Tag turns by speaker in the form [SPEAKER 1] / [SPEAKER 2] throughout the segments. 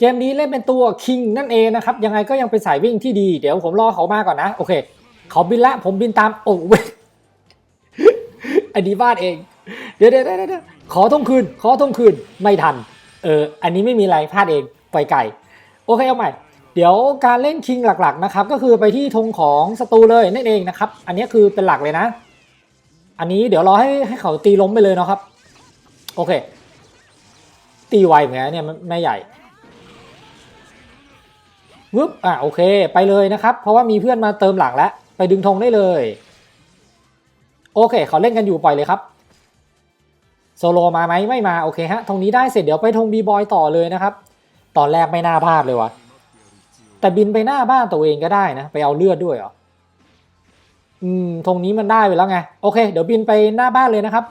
[SPEAKER 1] เกมนี้เล่นเป็นตัวคิงนั่นเองนะครับ ยังไงก็ยังเป็นสายวิ่งที่ดี เดี๋ยวผมรอเขามาก่อนนะ โอเค เขาบินละผมบินตามโอ้เว้ยอันนี้บ้านเอง เดี๋ยวเดี๋ยวเดี๋ยวขอทงคืน ขอทงคืนไม่ทัน เออ อันนี้ไม่มีอะไรพลาดเองไปไกลโอเคเอาใหม่เดี๋ยวการเล่นคิงหลักๆนะครับก็คือไปที่ธงของศัตรูเลยนั่นเองนะครับ อันนี้คือเป็นหลักเลยนะ อันนี้เดี๋ยวรอให้ให้เขาตีล้มไปเลยเนาะครับ โอเค ตีไวเหมือนกันเนี่ยแม่ใหญ่ วึบอะโอเคไปเลยนะครับ เพราะว่ามีเพื่อนมาเติมหลังแล้ว ไปดึงธงได้เลย โอเคเขาเล่นกันอยู่ปล่อยเลยครับโซโลมาไหมไม่มาโอเคฮะธงนี้ได้เสร็จเดี๋ยวไปธงบีบอยต่อเลยนะครับ ตอนแรกไม่น่าพลาดเลยวะแต่บินไปหน้าบ้านตัวเองก็ได้นะ ไปเอาเลือดด้วยเหรออืมธงนี้มันได้ไปแล้วไงโอเค เดี๋ยวบินไปหน้าบ้านเลยนะครับ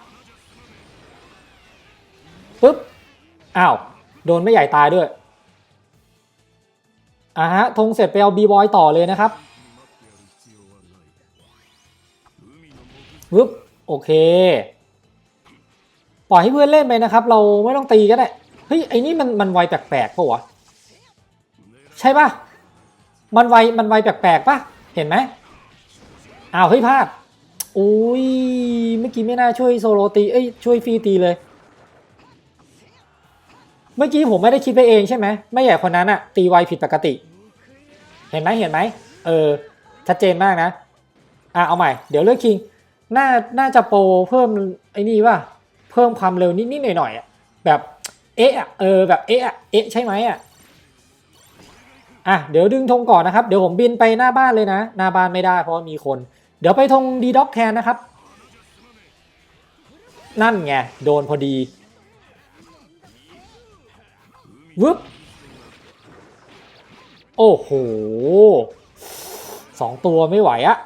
[SPEAKER 1] ปุ๊บอ้าวโดนไม่ใหญ่ตายด้วย อ่าฮะธงเสร็จไปเอาบีบอยต่อเลยนะครับปุ๊บโอเค ปล่อยให้เพื่อนเล่นไปนะครับ เราไม่ต้องตีก็ได้ เฮ้ยไอ้นี่มันมันไวแปลกๆปะวะ ใช่ปะมันไวมันไวแปลกๆปะเห็นไหมอ้าวเฮ้ยพลาดอุ้ยเมื่อกี้ไม่น่าช่วยโซโลตีเอ้ยช่วยฟรีตีเลย เมื่อกี้ผมไม่ได้คิดไปเองใช่ไหมไม่ใหญ่คนนั้นอะตีไวผิดปกติ เห็นไหมเห็นไหมเออชัดเจนมากนะอะเอาใหม่ เดี๋ยวเลือกคิงน่าน่าจะโปรเพิ่มไอ้นี่ว่าเพิ่มความเร็วนิดๆหน่อยๆอะแบบเอ๊ะเออแบบเอ๊ะเอ๊ะใช่ไหมอะอะเดี๋ยวดึงธงก่อนนะครับ เดี๋ยวผมบินไปหน้าบ้านเลยนะ หน้าบ้านไม่ได้เพราะว่ามีคน เดี๋ยวไปธงดีด็อกแทนนะครับ นั่นไงโดนพอดีวึบ โอ้โหสองตัวไม่ไหวอะ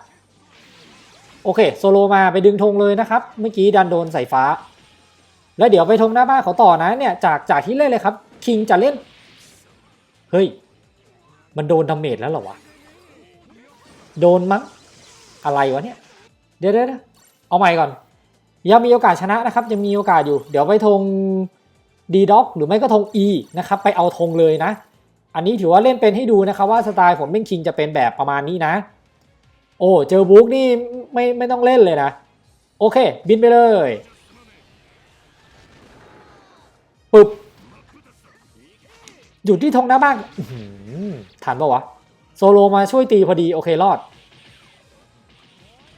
[SPEAKER 1] โอเค โซโลมาไปดึงธงเลยนะครับ เมื่อกี้ดันโดนสายฟ้า แล้วเดี๋ยวไปธงหน้าบ้านเขาต่อนะเนี่ยจากจากที่เล่นเลยครับ คิงจะเล่น เฮ้ย มันโดนดาเมจแล้วเหรอวะ โดนมั้ง อะไรวะเนี่ย เดี๋ยวเดี๋ยวเอาใหม่ก่อน ยังมีโอกาสชนะนะครับยังมีโอกาสอยู่ เดี๋ยวไปธง D d o c หรือไม่ก็ธง E นะครับ ไปเอาธงเลยนะ อันนี้ถือว่าเล่นเป็นให้ดูนะครับว่าสไตล์ผมเล่นคิงจะเป็นแบบประมาณนี้นะ โอ้เจอบุ๊กนี่ไม่ไม่ต้องเล่นเลยนะ โอเค บินไปเลยปึ๊บอยู่ที่ธงหน้าบ้านอื้อหือทันปะวะ โซโลมาช่วยตีพอดี โอเครอด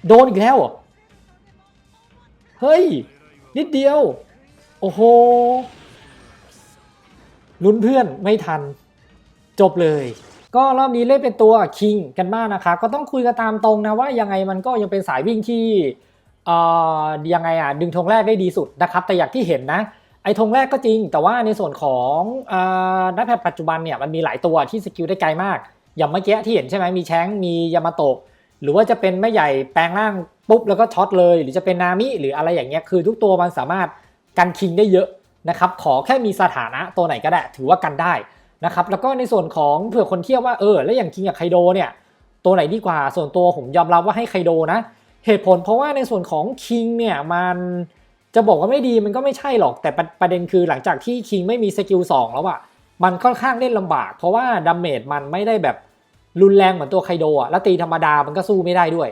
[SPEAKER 1] โดนอีกแล้วเหรอเฮ้ย นิดเดียว โอ้โหลุ้นเพื่อนไม่ทัน จบเลย ก็รอบนี้เล่นเป็นตัวคิงกันมากนะคะ ก็ต้องคุยกันตามตรงนะว่ายังไงมันก็ยังเป็นสายวิ่งที่เอ่อยังไงอะดึงธงแรกได้ดีสุดนะครับ แต่อย่างที่เห็นนะ ไอ้ธงแรกก็จริง แต่ว่าในส่วนของอ่านักแพทย์ปัจจุบันเนี่ยมันมีหลายตัวที่สกิลได้ไกลมาก อย่างเมื่อกี้ที่เห็นใช่ไหมมีแชงมียามาโตะหรือว่าจะเป็นแม่ใหญ่แปลงร่างปุ๊บแล้วก็ช็อตเลย หรือจะเป็นนามิหรืออะไรอย่างเงี้ยคือทุกตัวมันสามารถกันคิงได้เยอะนะครับขอแค่มีสถานะตัวไหนก็ได้ ถือว่ากันได้ นะครับแล้วก็ในส่วนของเผื่อคนเที่ยวว่าเออแล้วอย่างคิงกับไคโดเนี่ยตัวไหนดีกว่าส่วนตัวผมยอมรับว่าให้ไคโดนะ เหตุผลเพราะว่าในส่วนของคิงเนี่ยมันจะบอกว่าไม่ดีมันก็ไม่ใช่หรอกแต่ประประเด็นคือหลังจากที่คิงไม่มีสกิล2แล้วอะมันค่อนข้างเล่นลำบาก เพราะว่าดาเมจมันไม่ได้แบบรุนแรงเหมือนตัวไคโดอะแล้วตีธรรมดามันก็สู้ไม่ได้ด้วย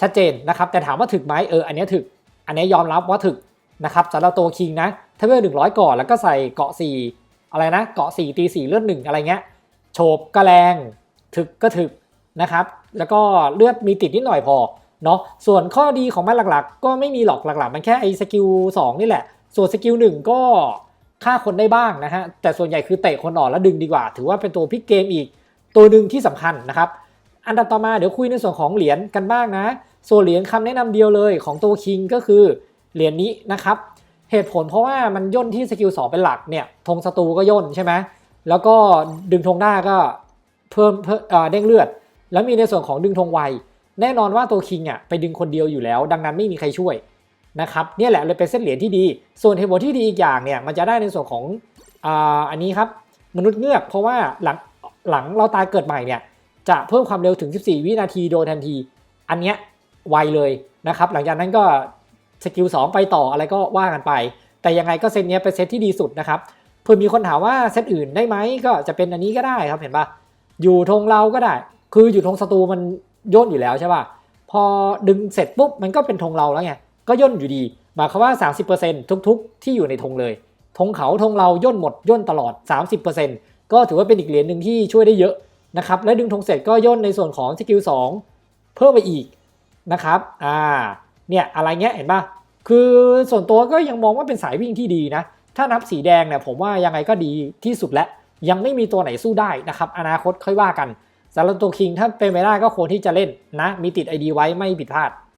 [SPEAKER 1] ชัดเจนนะครับ แต่ถามว่าถึกไหมเอออันนี้ถึก อันนี้ยอมรับว่าถึกนะครับสำหรับตัวคิงนะถ้าเวลหนึ่งร้อยก่อนแล้วก็ใส่เกาะสี่ อะไรนะเกาะสี่ตีสี่เลือดหนึ่งอะไรเงี้ยโฉบก็แรงถึกก็ถึกนะครับ แล้วก็เลือดมีติดนิดหน่อยพอเนาะส่วนข้อดีของมันหลักๆ ก็ไม่มีหรอกหลักๆ มันแค่ไอ้สกิลสองนี่แหละ ส่วนสกิลหนึ่งก็ฆ่าคนได้บ้างนะฮะแต่ส่วนใหญ่คือเตะคนออกแล้วดึงดีกว่า ถือว่าเป็นตัวพลิกเกมอีกตัวหนึ่งที่สำคัญนะครับ อันดับต่อมาเดี๋ยวคุยในส่วนของเหรียญกันบ้างนะ ส่วนเหรียญคำแนะนำเดียวเลยของตัวคิงก็คือเหรียญนี้นะครับ เหตุผลเพราะว่ามันย่นที่สกิล2เป็นหลักเนี่ยธงศัตรูก็ย่นใช่ไหมแล้วก็ดึงธงหน้าก็เพิ่มเพิ่มเอ่อเด้งเลือด แล้วมีในส่วนของดึงธงไว แน่นอนว่าตัวคิงอะไปดึงคนเดียวอยู่แล้ว ดังนั้นไม่มีใครช่วยนะครับเนี่ยแหละเลยเป็นเส้นเหรียญที่ดี ส่วนเหตุผลที่ดีอีกอย่างเนี่ยมันจะได้ในส่วนของอ่าอันนี้ครับมนุษย์เงือกเพราะว่าหลังหลังเราตายเกิดใหม่เนี่ยจะเพิ่มความเร็วถึง 14 วินาทีโดยทันที อันเนี้ยไวเลยนะครับ หลังจากนั้นก็ สกิล2ไปต่ออะไรก็ว่ากันไป แต่ยังไงก็เซตเนี้ยเป็นเซตที่ดีสุดนะครับเพื่อมีคนถามว่าเซตอื่นได้ไหมก็จะเป็นอันนี้ก็ได้ครับเห็นปะอยู่ธงเราก็ได้ คืออยู่ธงศัตรูมันย่นอยู่แล้วใช่ปะพอดึงเสร็จปุ๊บมันก็เป็นธงเราแล้วไงก็ย่นอยู่ดีหมายความว่า 30%ทุกๆ ที่อยู่ในธงเลยธงเขาธงเราย่นหมดย่นตลอด 30%ก็ถือว่าเป็นอีกเหรียญหนึ่งที่ช่วยได้เยอะนะครับและดึงธงเสร็จก็ย่นในส่วนของสกิล2เพิ่มไปอีกนะครับอ่า เนี่ยอะไรเงี้ยเห็นปะคือส่วนตัวก็ยังมองว่าเป็นสายวิ่งที่ดีนะ ถ้านับสีแดงเนี่ยผมว่ายังไงก็ดีที่สุดแล้วยังไม่มีตัวไหนสู้ได้นะครับ อนาคตค่อยว่ากันสำหรับตัวคิงถ้าเป็นไปได้ก็ควรที่จะเล่นนะ มีติดไอดีไว้ไม่ผิดพลาด